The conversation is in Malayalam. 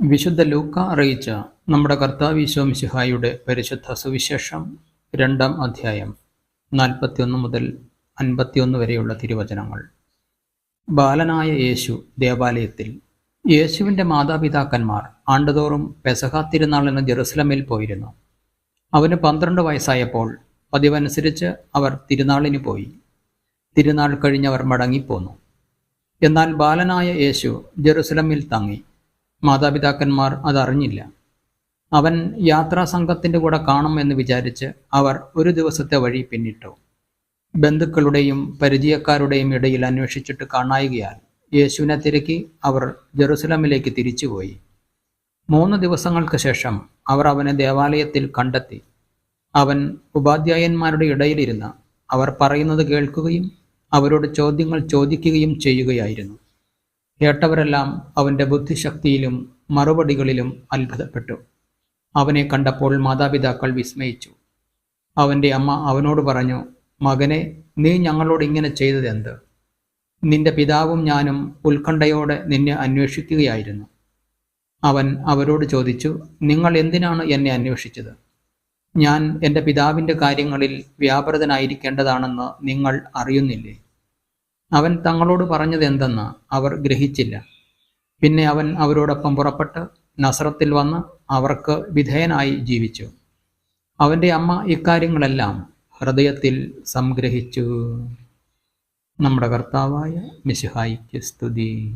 വിശുദ്ധ ലൂക്ക അറിയിച്ച നമ്മുടെ കർത്താവ് ഈശോ മിശിഹായുടെ പരിശുദ്ധ സുവിശേഷം രണ്ടാം അധ്യായം നാൽപ്പത്തിയൊന്ന് മുതൽ അൻപത്തിയൊന്ന് വരെയുള്ള തിരുവചനങ്ങൾ. ബാലനായ യേശു ദേവാലയത്തിൽ യേശുവിന്റെ മാതാപിതാക്കന്മാർ ആണ്ടുതോറും പെസഹ തിരുനാളിന് ജെറുസലമിൽ പോയിരുന്നു. അവന് പന്ത്രണ്ട് വയസ്സായപ്പോൾ പതിവനുസരിച്ച് അവർ തിരുനാളിന് പോയി. തിരുനാൾ കഴിഞ്ഞവർ മടങ്ങിപ്പോന്നു. എന്നാൽ ബാലനായ യേശു ജെറുസലമിൽ തങ്ങി. മാതാപിതാക്കന്മാർ അതറിഞ്ഞില്ല. അവൻ യാത്രാസംഘത്തിന്റെ കൂടെ കാണുമെന്ന് വിചാരിച്ച് അവർ ഒരു ദിവസത്തെ വഴി പിന്നിട്ടു. ബന്ധുക്കളുടെയും പരിചയക്കാരുടെയും ഇടയിൽ അന്വേഷിച്ചിട്ട് കാണായികയാൽ യേശുവിനെ തിരക്കി അവർ ജെറുസലമിലേക്ക് തിരിച്ചുപോയി. മൂന്ന് ദിവസങ്ങൾക്ക് ശേഷം അവർ അവനെ ദേവാലയത്തിൽ കണ്ടെത്തി. അവൻ ഉപാധ്യായന്മാരുടെ ഇടയിലിരുന്ന് അവർ പറയുന്നത് കേൾക്കുകയും അവരോട് ചോദ്യങ്ങൾ ചോദിക്കുകയും ചെയ്യുകയായിരുന്നു. കേട്ടവരെല്ലാം അവന്റെ ബുദ്ധിശക്തിയിലും മറുപടികളിലും അത്ഭുതപ്പെട്ടു. അവനെ കണ്ടപ്പോൾ മാതാപിതാക്കൾ വിസ്മയിച്ചു. അവന്റെ അമ്മ അവനോട് പറഞ്ഞു മകനെ നീ ഞങ്ങളോട് ഇങ്ങനെ ചെയ്തതെന്ത്? നിന്റെ പിതാവും ഞാനും ഉത്കണ്ഠയോടെ നിന്നെ അന്വേഷിക്കുകയായിരുന്നു. അവൻ അവരോട് ചോദിച്ചു നിങ്ങൾ എന്തിനാണ് എന്നെ അന്വേഷിച്ചത്? ഞാൻ എന്റെ പിതാവിന്റെ കാര്യങ്ങളിൽ വ്യാപൃതനായിരിക്കേണ്ടതാണെന്ന് നിങ്ങൾ അറിയുന്നില്ലേ? അവൻ തങ്ങളോട് പറഞ്ഞത് എന്തെന്ന് അവർ ഗ്രഹിച്ചില്ല. പിന്നെ അവൻ അവരോടൊപ്പം പുറപ്പെട്ട് നസ്രത്തിൽ വന്ന് അവർക്ക് വിധേയനായി ജീവിച്ചു. അവന്റെ അമ്മ ഇക്കാര്യങ്ങളെല്ലാം ഹൃദയത്തിൽ സംഗ്രഹിച്ചു. നമ്മുടെ കർത്താവായ മിശിഹായിക്ക് സ്തുതി.